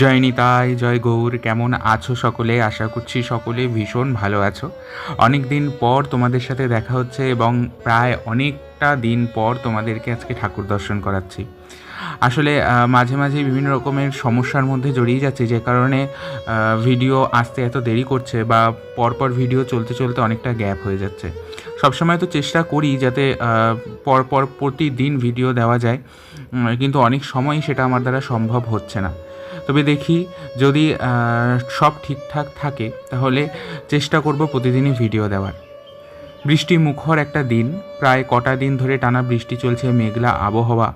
জয় নিতাই, জয় গৌর, কেমন আছো সকলে? আশা করছি সকলে ভীষণ ভালো আছো। অনেক দিন পর তোমাদের সাথে দেখা হচ্ছে এবং প্রায় অনেকটা দিন পর তোমাদেরকে আজকে ঠাকুর দর্শন করাচ্ছি। আসলে মাঝে মাঝে বিভিন্ন রকমের সমস্যার মধ্যে জড়িয়ে যাচ্ছি, যে কারণে ভিডিও আসতে এত দেরি করছে বা পরপর ভিডিও চলতে চলতে অনেকটা গ্যাপ হয়ে যাচ্ছে। সবসময় তো চেষ্টা করি যাতে পরপর প্রতিদিন ভিডিও দেওয়া যায়। কিন্তু অনেক সময়ই সেটা আমার দ্বারা সম্ভব হচ্ছে না। তবে দেখি যদি সব ঠিকঠাক থাকে, তাহলে চেষ্টা করব প্রতিদিনই ভিডিও দেওয়ার। বৃষ্টি মুখর একটা দিন, প্রায় কটা দিন ধরে টানা বৃষ্টি চলছে, মেঘলা আবহাওয়া।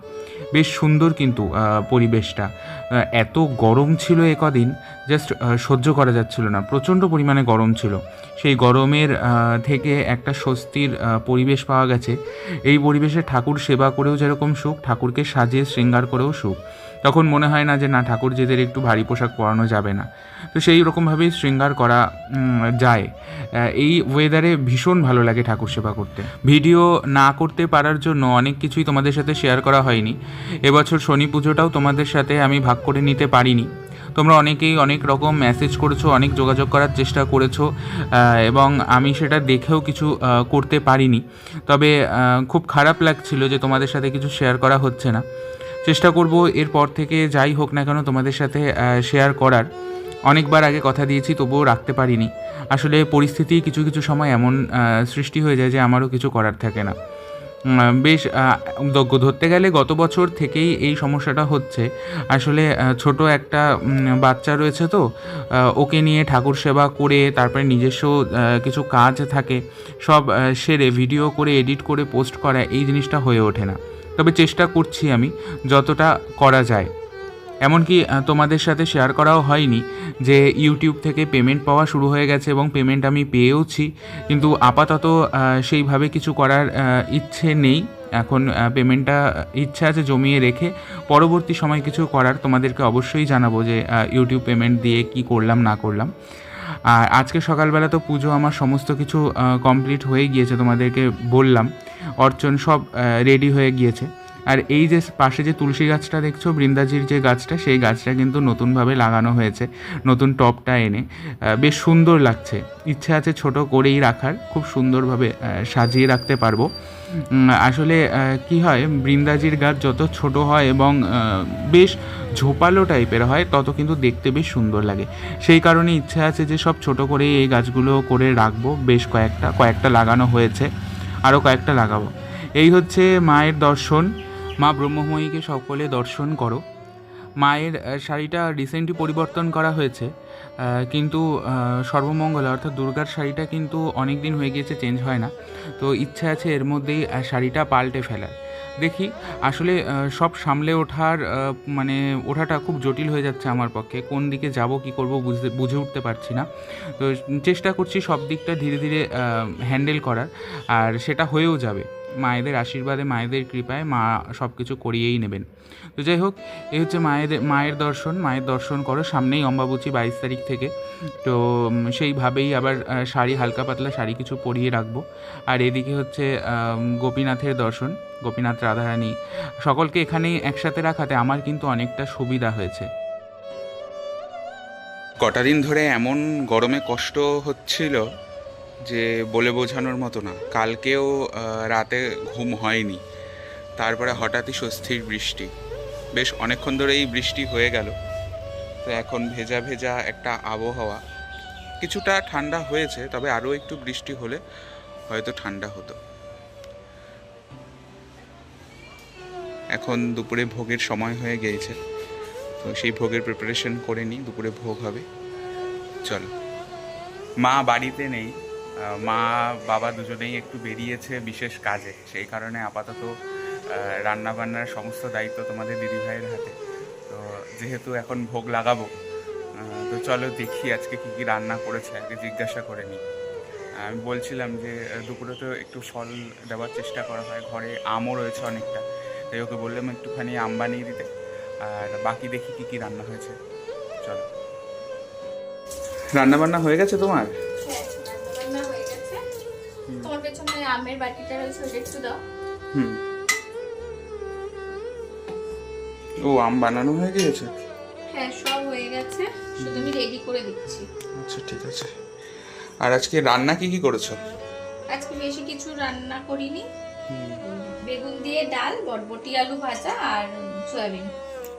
বেশ সুন্দর কিন্তু পরিবেশটা। এত গরম ছিল এ কদিন জাস্ট সহ্য করা যাচ্ছিল না। প্রচণ্ড পরিমাণে গরম ছিল। সেই গরমের থেকে একটা স্বস্তির পরিবেশ পাওয়া গেছে। এই পরিবেশে ঠাকুর সেবা করেও যেরকম সুখ, ঠাকুরকে সাজিয়ে শৃঙ্গার করেও সুখ। তখন মনে হয় না যে, না ঠাকুরজিদের একটু ভারী পোশাক পরানো যাবে না। তো সেই রকমভাবেই শৃঙ্গার করা যায়। এই ওয়েদারে ভীষণ ভালো লাগে ঠাকুর সেবা করতে। ভিডিও না করতে পারার জন্য অনেক কিছুই তোমাদের সাথে শেয়ার করা হয়নি। এবছর শনি পুজোটাও তোমাদের সাথে আমি ভাগ করে নিতে পারিনি। তোমরা অনেকেই অনেক রকম মেসেজ করেছ, অনেক যোগাযোগ করার চেষ্টা করেছ এবং আমি সেটা দেখেও কিছু করতে পারিনি। তবে খুব খারাপ লাগছিল যে তোমাদের সাথে কিছু শেয়ার করা হচ্ছে না। চেষ্টা করব এরপর থেকে যাই হোক না কেন তোমাদের সাথে শেয়ার করার। অনেকবার আগে কথা দিয়েছি, তবুও রাখতে পারিনি। আসলে পরিস্থিতি কিছু কিছু সময় এমন সৃষ্টি হয়ে যায় যে আমারও কিছু করার থাকে না। বেশ দজ্ঞ ধরতে গেলে গত বছর থেকেই এই সমস্যাটা হচ্ছে। আসলে ছোট একটা বাচ্চা রয়েছে তো ওকে নিয়ে ঠাকুর সেবা করে, তারপরে নিজস্ব কিছু কাজ থাকে, সব সেরে ভিডিও করে, এডিট করে, পোস্ট করা, এই জিনিসটা হয়ে ওঠে না। তবে চেষ্টা করছি আমি, যতটা করা যায়। এমনকি তোমাদের সাথে শেয়ার করাও হয়নি যে ইউটিউব থেকে পেমেন্ট পাওয়া শুরু হয়ে গেছে এবং পেমেন্ট আমি পেয়েওছি। কিন্তু আপাতত সেইভাবে কিছু করার ইচ্ছে নেই। এখন পেমেন্টটা ইচ্ছা আছে জমিয়ে রেখে পরবর্তী সময় কিছু করার তোমাদেরকে অবশ্যই জানাব যে ইউটিউব পেমেন্ট দিয়ে কি করলাম, না করলাম। আর আজকে সকালবেলা তো পুজো আমার সমস্ত কিছু কমপ্লিট হয়ে গিয়েছে তোমাদেরকে বললাম। অর্চন সব রেডি হয়ে গিয়েছে। আর এই যে পাশে যে তুলসী গাছটা দেখছ, বৃন্দাজির যে গাছটা, সেই গাছটা কিন্তু নতুনভাবে লাগানো হয়েছে, নতুন টপটা এনে। বেশ সুন্দর লাগছে। ইচ্ছে আছে ছোট করেই রাখার, খুব সুন্দরভাবে সাজিয়ে রাখতে পারব। আসলে কি হয়, বৃন্দাজির গাছ যত ছোট হয় এবং বেশ ঝোপালো টাইপের হয়, তত কিন্তু দেখতে বেশ সুন্দর লাগে। সেই কারণে ইচ্ছা আছে যে সব ছোট করে এই গাছগুলো করে রাখব। বেশ কয়েকটা কয়েকটা লাগানো হয়েছে। আরও কয়েকটা লাগাবো। এই হচ্ছে মায়ের দর্শন। মা ব্রহ্মময়ীকে সকলে দর্শন করো। মায়ের শাড়িটা রিসেন্টলি পরিবর্তন করা হয়েছে। কিন্তু সর্বমঙ্গলা অর্থাৎ দুর্গার শাড়িটা কিন্তু অনেক দিন হয়ে গিয়েছে চেঞ্জ হয় না। তো ইচ্ছা আছে এর মধ্যেই শাড়িটা পাল্টে ফেলার। দেখি, আসলে সব সামলে ওঠার মানে ওঠাটা খুব জটিল হয়ে যাচ্ছে আমার পক্ষে। কোন দিকে যাব, কি করব বুঝতে, বুঝে উঠতে পারছি না। তো চেষ্টা করছি সব দিকটা ধীরে ধীরে হ্যান্ডেল করার। আর সেটা হয়েও যাবে। মায়েদের আশীর্বাদে, মায়েদের কৃপায় মা সব কিছু করিয়েই নেবেন। তো যাই হোক এই হচ্ছে মায়েদের, মায়ের দর্শন। মায়ের দর্শন করো, সামনেই অম্বাবুচি বাইশ তারিখ থেকে। তো সেইভাবেই আবার শাড়ি, হালকা পাতলা শাড়ি কিছু পরিয়ে রাখব। আর এদিকে হচ্ছে গোপীনাথের দর্শন, গোপীনাথ রাধারানী। সকলকে এখানেই একসাথে রাখাতে আমার কিন্তু অনেকটা সুবিধা হয়েছে। কটা দিন ধরে এমন গরমে কষ্ট হচ্ছিল যে বলে বোঝানোর মতো না। কালকেও রাতে ঘুম হয়নি। তারপরে হঠাৎই স্বস্তির বৃষ্টি। বেশ অনেকক্ষণ ধরে এই বৃষ্টি হয়ে গেল। তো এখন ভেজা ভেজা একটা আবহাওয়া। কিছুটা ঠান্ডা হয়েছে, তবে আরও একটু বৃষ্টি হলে হয়তো ঠান্ডা হতো। এখন দুপুরে ভোগের সময় হয়ে গিয়েছে। তো সেই ভোগের প্রিপারেশন করে নিই, দুপুরে ভোগ হবে। চলো। মা বাড়িতে নেই। মা, বাবা দুজনেই একটু বেরিয়েছে বিশেষ কাজে। সেই কারণে আপাতত রান্না বান্নার সমস্ত দায়িত্ব তোমাদের দিদিভাইয়ের হাতে। তো যেহেতু এখন ভোগ লাগাবো তো চলো দেখি আজকে কি কি রান্না করেছে, আগে জিজ্ঞাসা করে নিই। আমি বলছিলাম যে দুপুরে তো একটু ফল দেওয়ার চেষ্টা করা হয়, ঘরে আমও রয়েছে অনেকটা। তাই ওকে বললাম একটুখানি আম বানিয়ে দিতে, আর বাকি দেখি কি কি রান্না হয়েছে। চলো। রান্না বান্না হয়ে গেছে তোমার? তোমার পেছনে আমের বাটিটা রয়েছে ওটা একটু দাও। হুম। ও আম বানানো হয়ে গিয়েছে? হ্যাঁ সব হয়ে গেছে। শুধু আমি রেডি করে দিচ্ছি। আচ্ছা ঠিক আছে। আর আজকে রান্না কি কি করেছ? আজকে বেশি কিছু রান্না করিনি। বেগুন দিয়ে ডাল বটবটি আলু ভাজা আর সয়াবিন।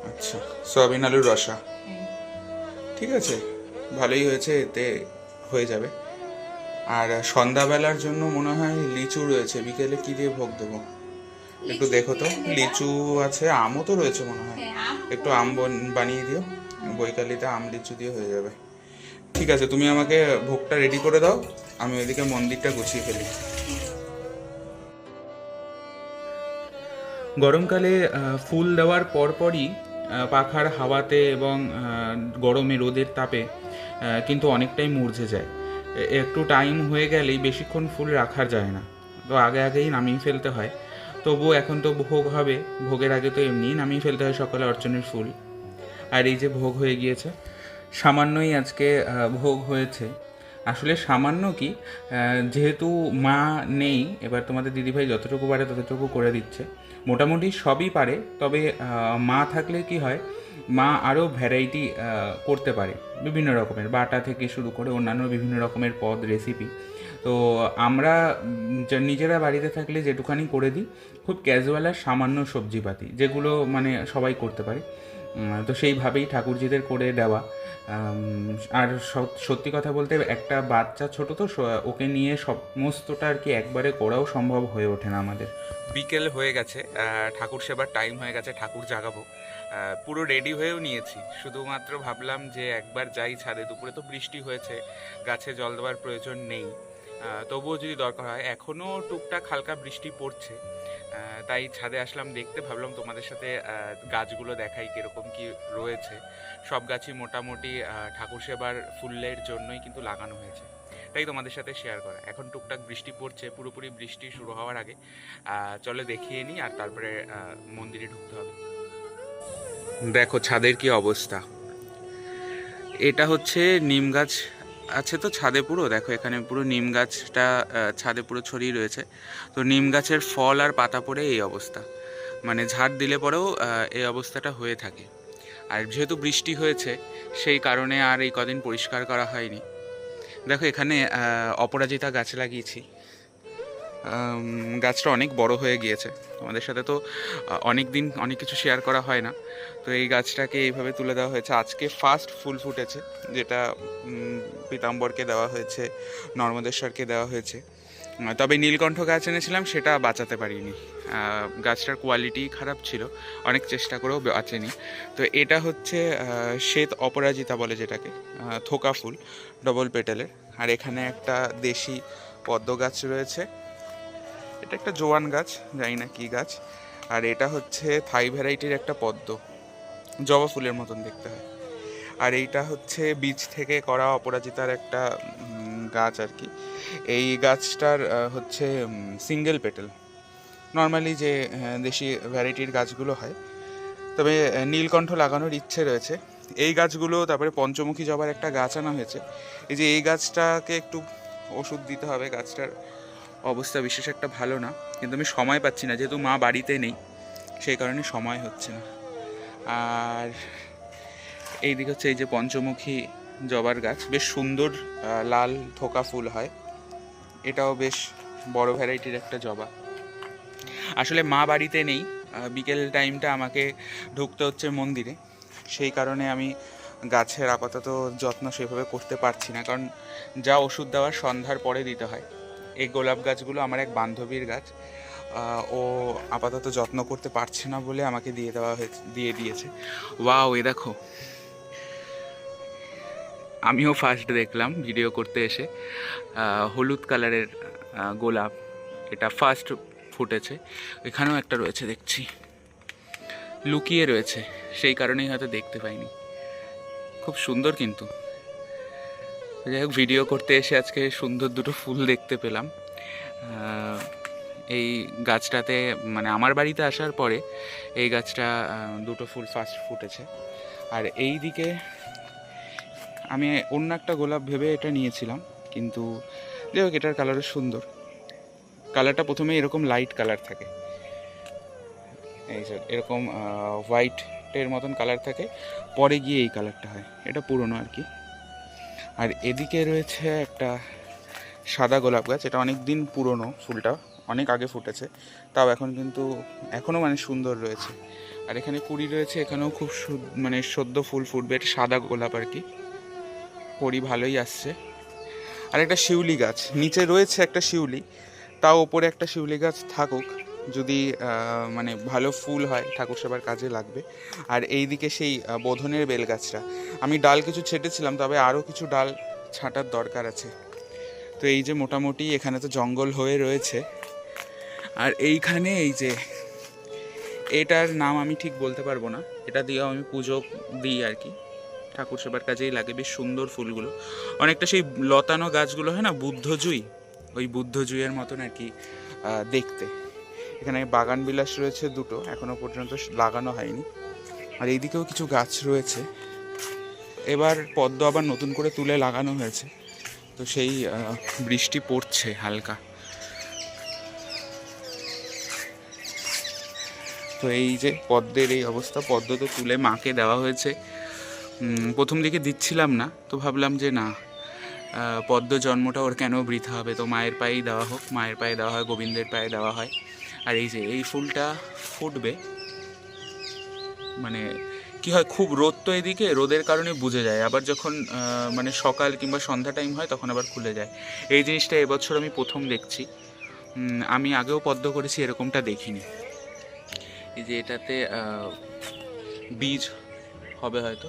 আচ্ছা সয়াবিন আলুর রসা। হ্যাঁ। ঠিক আছে ভালোই হয়েছে এতে হয়ে যাবে। আর সন্ধ্যাবেলার জন্য মনে হয় লিচু রয়েছে। বিকেলে কি দিয়ে ভোগ দেবো? একটু দেখো তো। লিচু আছে আমও তো রয়েছে মনে হয়। হ্যাঁ একটু আম বন- বানিয়ে দিও। বৈকালিতে আম লিচু দিয়ে হয়ে যাবে। ঠিক আছে তুমি আমাকে ভোগটা রেডি করে দাও। আমি ওইদিকে মন্দিরটা গুছিয়ে ফেলি। গরমকালে ফুল দেওয়ার পরপরই পাখার হাওয়াতে এবং গরমে রোদের তাপে কিন্তু অনেকটাই মূর্ঝে যায়। একটু টাইম হয়ে গেলেই বেশিক্ষণ ফুল রাখার যায় না। তো আগে আগেই নামিয়ে ফেলতে হয়। তবুও এখন তো ভোগ হবে। ভোগের আগে তো এমনিই নামিয়ে ফেলতে হয় সকালে অর্চনের ফুল। আর এই যে ভোগ হয়ে গিয়েছে, সামান্যই আজকে ভোগ হয়েছে। আসলে সামান্য কি যেহেতু মা নেই, এবার তোমাদের দিদিভাই যতটুকু পারে ততটুকু করে দিচ্ছে। মোটামুটি সবই পারে, তবে মা থাকলে কি হয় মা আরও ভ্যারাইটি করতে পারে। বিভিন্ন রকমের বাটা থেকে শুরু করে অন্যান্য বিভিন্ন রকমের পদ রেসিপি তো আমরা নিজেরা বাড়িতে থাকলে যেটুখানি করে দিই, খুব ক্যাজুয়াল আর সামান্য সবজিপাতি, যেগুলো মানে সবাই করতে পারে। তো সেইভাবেই ঠাকুরজিদের করে দেওয়া। আর সত- সত্যি কথা বলতে একটা বাচ্চা ছোট তো ওকে নিয়ে সমস্তটা আর কি একবারে করাও সম্ভব হয়ে ওঠে না আমাদের। বিকেল হয়ে গেছে ঠাকুর সেবার টাইম হয়ে গেছে, ঠাকুর জাগাবো। পুরো রেডি হয়েও নিয়েছি। শুধুমাত্র ভাবলাম যে একবার যাই ছাদে, দুপুরে তো বৃষ্টি হয়েছে, গাছে জল দেওয়ার প্রয়োজন নেই। তবুও যদি দরকার হয় এখনও টুকটাক হালকা বৃষ্টি পড়ছে। তাই ছাদে আসলাম, দেখতে ভাবলাম তোমাদের সাথে গাছগুলো দেখাই কীরকম কি রয়েছে। সব গাছই মোটামুটি ঠাকুর সেবার ফুলের জন্যই কিন্তু লাগানো হয়েছে। তাই তোমাদের সাথে শেয়ার করা। এখন টুকটাক বৃষ্টি পড়ছে, পুরোপুরি বৃষ্টি শুরু হওয়ার আগে। চলে দেখিয়ে নিই, আর তারপরে মন্দিরে ঢুকতে হবে। দেখো ছাদের কি অবস্থা। এটা হচ্ছে নিম গাছ, আছে তো ছাদে পুরো? দেখো এখানে পুরো নিম গাছটা ছাদে পুরো ছড়িয়ে রয়েছে। তো নিম গাছের ফল আর পাতা পড়ে এই অবস্থা। মানে ঝাড় দিলে পরেও এই অবস্থাটা হয়ে থাকে। আর যেহেতু বৃষ্টি হয়েছে, সেই কারণে আর এই কদিন পরিষ্কার করা হয়নি। দেখো এখানে অপরাজিতা গাছ লাগিয়েছি। গাছটা অনেক বড় হয়ে গিয়েছে। তোমাদের সাথে তো অনেক দিন অনেক কিছু শেয়ার করা হয় না। তো এই গাছটাকে এইভাবে তুলে দেওয়া হয়েছে। আজকে ফার্স্ট ফুল ফুটেছে, যেটা পীতাম্বরকে দেওয়া হয়েছে, নর্মদেশ্বরকে দেওয়া হয়েছে। তবে নীলকণ্ঠ গাছ এনেছিলাম, সেটা বাঁচাতে পারিনি। গাছটার কোয়ালিটি খারাপ ছিল, অনেক চেষ্টা করেও বাঁচেনি। তো এটা হচ্ছে শ্বেত অপরাজিতা বলে যেটাকে থোকা ফুল ডবল পেটেলের আর এখানে একটা দেশি পদ্ম গাছ রয়েছে। এটা একটা জোয়ান গাছ, জানি না কি গাছ। আর এটা হচ্ছে থাই ভ্যারাইটির একটা পদ্ম। জবা ফুলের মতন দেখতে হয়। আর এইটা হচ্ছে বীজ থেকে করা অপরাজিতার একটা গাছ আর কি। এই গাছটার হচ্ছে সিঙ্গেল পেটেল নর্মালি যে দেশি ভ্যারাইটির গাছগুলো হয়, তবে নীলকণ্ঠ লাগানোর ইচ্ছে রয়েছে। এই গাছগুলো তারপরে পঞ্চমুখী জবার একটা গাছ আনা হয়েছে। এই যে এই গাছটাকে একটু ওষুধ দিতে হবে, গাছটার অবস্থা বিশেষ একটা ভালো না, কিন্তু আমি সময় পাচ্ছি না, যেহেতু মা বাড়িতে নেই, সেই কারণে সময় হচ্ছে না। আর এই দিকে হচ্ছে এই যে পঞ্চমুখী জবার গাছ, বেশ সুন্দর লাল থোকা ফুল হয়। এটাও বেশ বড় ভ্যারাইটির একটা জবা। আসলে মা বাড়িতে নেই বিকেল টাইমটা আমাকে ঢুকতে হচ্ছে মন্দিরে। সেই কারণে আমি গাছের আপাতত যত্ন সেভাবে করতে পারছি না, কারণ যা ওষুধ দেওয়ার সন্ধ্যার পরে দিতে হয়। এই গোলাপ গাছগুলো আমার এক বান্ধবীর গাছ। ও আপাতত যত্ন করতে পারছে না বলে আমাকে দিয়ে দেওয়া হয়েছে, দিয়ে দিয়েছে। ওয়াও এ দেখো। আমিও ফার্স্ট দেখলাম ভিডিও করতে এসে। হলুদ কালারের গোলাপ। এটা ফার্স্ট ফুটেছে। এখানেও একটা রয়েছে, দেখছি। লুকিয়ে রয়েছে। সেই কারণেই হয়তো দেখতে পাইনি। খুব সুন্দর কিন্তু। যাই হোক ভিডিও করতে এসে আজকে সুন্দর দুটো ফুল দেখতে পেলাম। এই গাছটাতে মানে আমার বাড়িতে আসার পরে এই গাছটা দুটো ফুল ফার্স্ট ফুটেছে। আর এই দিকে আমি অন্য একটা গোলাপ ভেবে এটা নিয়েছিলাম, কিন্তু যাই হোক, এটার কালারও সুন্দর। কালারটা প্রথমে এরকম লাইট কালার থাকে। এই যে এরকম হোয়াইটের মতন কালার থাকে। পরে গিয়ে এই কালারটা হয়। এটা পুরনো আর কি। আর এদিকে রয়েছে একটা সাদা গোলাপ গাছ, এটা অনেক দিন পুরনো ফুলটা, অনেক আগে ফুটেছে, তাও এখন কিন্তু এখনও মানে সুন্দর রয়েছে। আর এখানে কুড়ি রয়েছে, এখানেও খুব মানে সদ্য ফুল ফুটবে, এটা সাদা গোলাপ আর কি। কড়ি ভালোই আসছে। আর একটা শিউলি গাছ, নিচে রয়েছে একটা শিউলি, তাও ওপরে একটা শিউলি গাছ থাকুক। যদি মানে ভালো ফুল হয় ঠাকুর সেবার কাজে লাগবে। আর এই দিকে সেই বোধনের বেল গাছটা আমি ডাল কিছু ছেটেছিলাম, তবে আরও কিছু ডাল ছাঁটার দরকার আছে। তো এই যে মোটামুটি এখানে তো জঙ্গল হয়ে রয়েছে। আর এইখানে এই যে, এটার নাম আমি ঠিক বলতে পারব না। এটা দিয়েও আমি পুজো দিই আর কি। ঠাকুর সেবার কাজেই লাগে, বেশ সুন্দর ফুলগুলো। অনেকটা সেই লতানো গাছগুলো হয় না, বুদ্ধজুই? ওই বুদ্ধজুইয়ের মতন আর কি দেখতে। এখানে বাগান বিলাস রয়েছে দুটো, এখনও পর্যন্ত লাগানো হয়নি। আর এইদিকেও কিছু গাছ রয়েছে। এবার পদ্ম আবার নতুন করে তুলে লাগানো হয়েছে। তো সেই বৃষ্টি পড়ছে হালকা। তো এই যে পদ্মের এই অবস্থা, পদ্ম তো তুলে মাকে দেওয়া হয়েছে। প্রথম দিকে দিচ্ছিলাম না, তো ভাবলাম যে না পদ্ম জন্মটা ওর কেন বৃথা হবে? তো মায়ের পায়েই দেওয়া হোক, মায়ের পায়ে দেওয়া হয়, গোবিন্দের পায়ে দেওয়া হয়। আর এই যে এই ফুলটা ফুটবে মানে কি হয়, খুব রোদ তো এদিকে, রোদের কারণে বুঝে যায়। আবার যখন মানে সকাল কিংবা সন্ধ্যা টাইম হয়, তখন আবার খুলে যায়। এই জিনিসটা এবছর আমি প্রথম দেখছি। আমি আগেও পদ্ম করেছি, এরকমটা দেখিনি। এই যে এটাতে বীজ হবে হয়তো।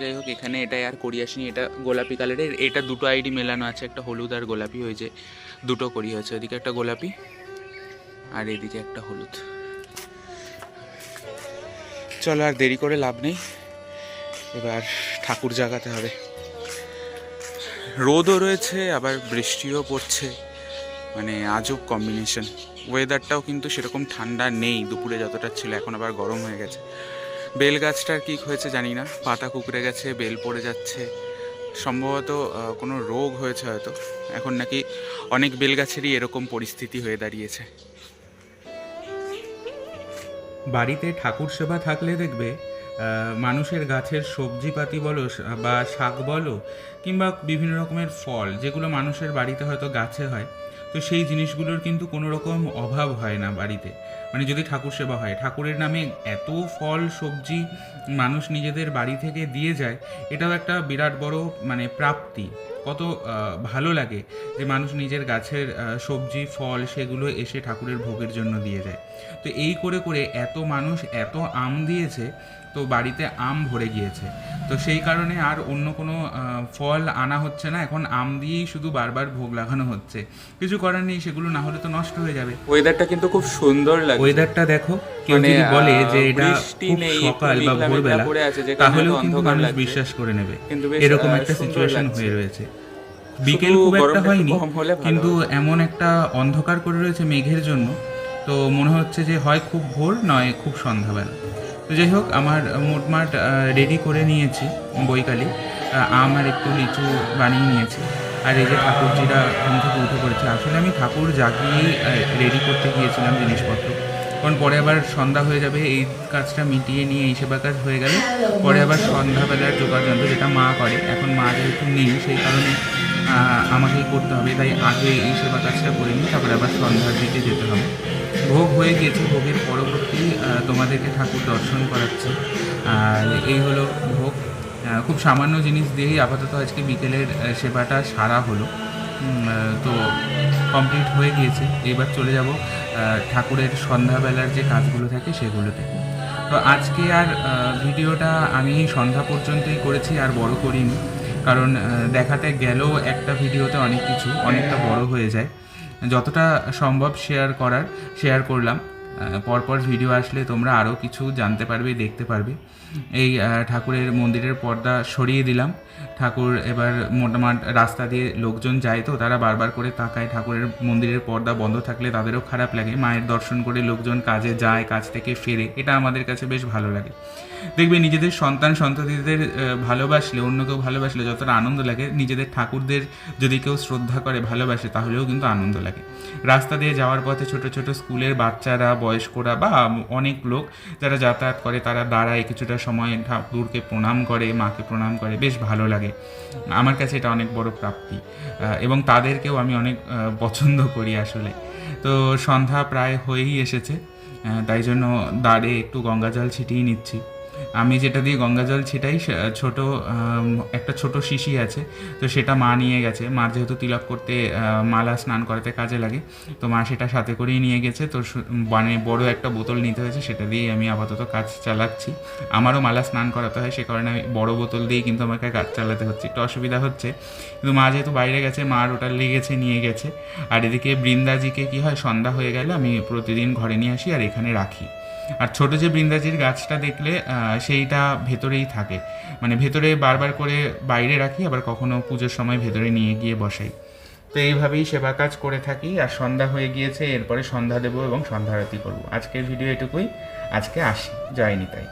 যাই হোক, এখানে এটাই আর করি আসিনি। এটা গোলাপি কালারের এটা দুটো আইডি মেলানো আছে। একটা হলুদ আর গোলাপি। যে দুটো করি হয়েছে। ওইদিকে একটা গোলাপি। আর এদিকে একটা হলুদ। চলো আর দেরি করে লাভ নেই। এবার ঠাকুর জাগাতে হবে। রোদও রয়েছে, আবার বৃষ্টিও পড়ছে। মানে আজব কম্বিনেশন ওয়েদারটাও কিন্তু সেরকম ঠান্ডা নেই, দুপুরে যতটা ছিল, এখন আবার গরম হয়ে গেছে। বেল গাছটার কী হয়েছে জানি না, পাতা কুকড়ে গেছে, বেল পড়ে যাচ্ছে। সম্ভবত কোনো রোগ হয়েছে হয়তো। এখন নাকি অনেক বেল গাছেরই এরকম পরিস্থিতি হয়ে দাঁড়িয়েছে। বাড়িতে ঠাকুর সেবা থাকলে দেখবে মানুষের গাছের সবজিপাতি বলো বা শাক বলো, কিংবা বিভিন্ন রকমের ফল, যেগুলো মানুষের বাড়িতে হয়তো গাছে হয়, তো সেই জিনিসগুলোর কিন্তু কোনো রকম অভাব হয় না বাড়িতে। মানে যদি ঠাকুর সেবা হয়, ঠাকুরের নামে এত ফল, সবজি মানুষ নিজেদের বাড়ি থেকে দিয়ে যায়, এটাও একটা বিরাট বড় মানে প্রাপ্তি। কত ভালো লাগে যে মানুষ নিজের গাছের সবজি, ফল, সেগুলো এসে ঠাকুরের ভোগের জন্য দিয়ে যায়। তো এই করে করে এত মানুষ এত আম দিয়েছে তো বাড়িতে আম ভরে গিয়েছে। তো সেই কারণে আর অন্য কোনো ফল আনা হচ্ছে না এখন আম দিয়েই শুধু বারবার ভোগ লাগানো হচ্ছে। কিছু করার নেই সেগুলো না হলে তো নষ্ট হয়ে যাবে। ওয়েদারটা কিন্তু খুব সুন্দর লাগে ওয়েদারটা দেখো কেউ মানে, যদি বলে যে এটা খুব সকাল বা ভোরবেলা তাহলেও কিন্তু অন্ধকার মানুষ বিশ্বাস করে নেবে। এরকম একটা সিচুয়েশন হয়ে রয়েছে। বিকেল খুব একটা হয়নি কিন্তু এমন একটা অন্ধকার করে রয়েছে মেঘের জন্য তো মনে হচ্ছে যে হয় খুব ভোর নয় খুব সন্ধ্যাবেলা। তো যাই হোক আমার মোটমাট রেডি করে নিয়েছি আহ, আম আর একটু লিচু বানিয়ে নিয়েছি। আর এই যে ঠাকুরজিরা ঘুম থেকে উঠে পড়েছে আসলে আমি ঠাকুর জাগিয়েই রেডি করতে গিয়েছিলাম জিনিসপত্র। কারণ পরে আবার সন্ধ্যা হয়ে যাবে এই কাজটা মিটিয়ে নিয়ে এই সেবা কাজ হয়ে গেলে। পরে আবার সন্ধ্যাবেলার যোগাযন্ত্র যেটা মা করে এখন মা যেহেতু নেই সেই কারণে আমাকেই করতে হবে। তাই আগে এই সেবা কাজটা করে নিই তারপরে আবার সন্ধ্যার দিকে যেতে হবে। ভোগ হয়ে গিয়েছে ভোগের পরবর্তী তোমাদেরকে ঠাকুর দর্শন করাচ্ছে। আর এই হলো ভোগ। খুব সামান্য জিনিস দিয়েই আপাতত আজকে বিকেলের সেবাটা সারা হলো। তো কমপ্লিট হয়ে গিয়েছে। এবার চলে যাব ঠাকুরের সন্ধ্যাবেলার যে কাজগুলো থাকে সেগুলোতে। তো আজকে আর ভিডিওটা আমি সন্ধ্যা পর্যন্তই করেছি, আর বড় করিনি। কারণ দেখাতে গেলেও একটা ভিডিওতে অনেক কিছু, অনেকটা বড় হয়ে যায়। যতটা সম্ভব শেয়ার করার শেয়ার করলাম। পরপর ভিডিও আসলে তোমরা আরও কিছু জানতে পারবে, দেখতে পারবে। এই ঠাকুরের মন্দিরের পর্দা সরিয়ে দিলাম। ঠাকুর এবার মোটামুট রাস্তা দিয়ে লোকজন যায় তো, তারা বারবার করে তাকায়। ঠাকুরের মন্দিরের পর্দা বন্ধ থাকলে তাদেরও খারাপ লাগে। মায়ের দর্শন করে লোকজন কাজে যায়, কাজ থেকে ফেরে। এটা আমাদের কাছে বেশ ভালো লাগে। দেখবে নিজেদের সন্তান, সন্ততিদের ভালোবাসলে, অন্য কেউ ভালোবাসলে যতটা আনন্দ লাগে, নিজেদের ঠাকুরদের যদি কেউ শ্রদ্ধা করে, ভালোবাসে, তাহলেও কিন্তু আনন্দ লাগে। রাস্তা দিয়ে যাওয়ার পথে ছোট ছোট স্কুলের বাচ্চারা বয়স্করা বা অনেক লোক যারা যাতায়াত করে, তারা দাঁড়ায় কিছুটা সময় ঠাকুরকে প্রণাম করে, মাকে প্রণাম করে। বেশ ভালো লাগে। আমার কাছে এটা অনেক বড় প্রাপ্তি। এবং তাদেরকেও আমি অনেক পছন্দ করি আসলে। তো সন্ধ্যা প্রায় হয়েই এসেছে। তাই জন্য দাঁড়ে একটু গঙ্গা জল ছিটিয়ে নিচ্ছি। আমি যেটা দিয়ে গঙ্গা জল ছিটাই ছোট একটা ছোট শিশি আছে, তো সেটা মা নিয়ে গেছে। মা যেহেতু তিলক করতে মালা স্নান করাতে কাজে লাগে, তো মা সেটা সাথে করেই নিয়ে গেছে। তো মানে বড় একটা বোতল নিতে হয়েছে, সেটা দিয়েই আমি আপাতত কাজ চালাচ্ছি। আমারও মালা স্নান করাতে হয়, সে কারণে আমি বড় বোতল দিয়েই কিন্তু আমাকে কাজ চালাতে হচ্ছে। একটু অসুবিধা হচ্ছে, কিন্তু মা যেহেতু বাইরে গেছে, মার ওটা লেগেছে, নিয়ে গেছে। আর এদিকে বৃন্দাজিকে কি হয়, সন্ধ্যা হয়ে গেলে আমি প্রতিদিন ঘরে নিয়ে আসি, আর এখানে রাখি। আর ছোট যে বৃন্দাজির গাছটা দেখলে সেইটা ভেতরেই থাকে। মানে ভেতরে বারবার করে বাইরে রাখি, আবার কখনো পুজোর সময় ভেতরে নিয়ে গিয়ে বসাই। তো এইভাবেই সেবা কাজ করে থাকি, আর সন্ধ্যা হয়ে গিয়েছে, এরপরে সন্ধ্যা দেব এবং সন্ধ্যা আরতি করব। আজকের ভিডিও এটুকুই, আজকে আসি যায়নি তাই।